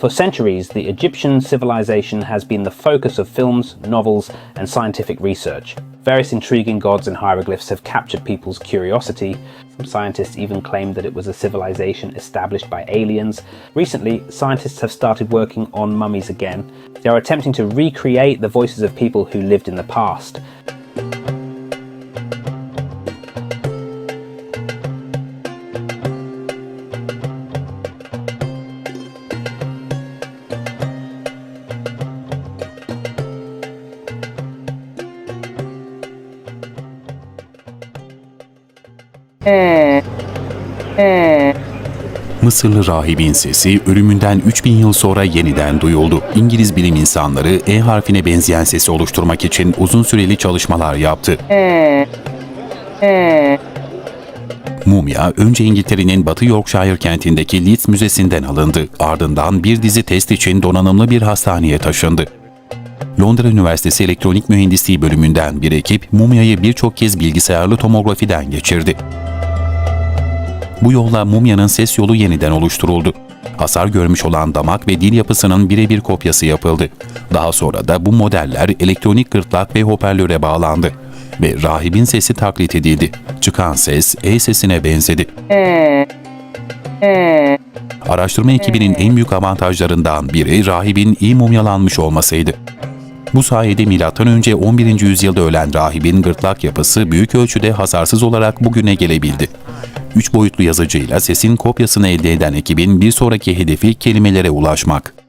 For centuries, the Egyptian civilization has been the focus of films, novels, and scientific research. Various intriguing gods and hieroglyphs have captured people's curiosity. Some scientists even claim that it was a civilization established by aliens. Recently, scientists have started working on mummies again. They are attempting to recreate the voices of people who lived in the past. Mısırlı rahibin sesi ölümünden 3000 yıl sonra yeniden duyuldu. İngiliz bilim insanları E harfine benzeyen sesi oluşturmak için uzun süreli çalışmalar yaptı. Mumya önce İngiltere'nin Batı Yorkshire kentindeki Leeds Müzesi'nden alındı. Ardından bir dizi test için donanımlı bir hastaneye taşındı. Londra Üniversitesi Elektronik Mühendisliği bölümünden bir ekip mumyayı birçok kez bilgisayarlı tomografiden geçirdi. Bu yolla mumyanın ses yolu yeniden oluşturuldu. Hasar görmüş olan damak ve dil yapısının birebir kopyası yapıldı. Daha sonra da bu modeller elektronik gırtlak ve hoparlöre bağlandı ve rahibin sesi taklit edildi. Çıkan ses E sesine benzedi. Araştırma ekibinin en büyük avantajlarından biri rahibin iyi mumyalanmış olmasıydı. Bu sayede M.Ö. 11. yüzyılda ölen rahibin gırtlak yapısı büyük ölçüde hasarsız olarak bugüne gelebildi. Üç boyutlu yazıcıyla sesin kopyasını elde eden ekibin bir sonraki hedefi kelimelere ulaşmak.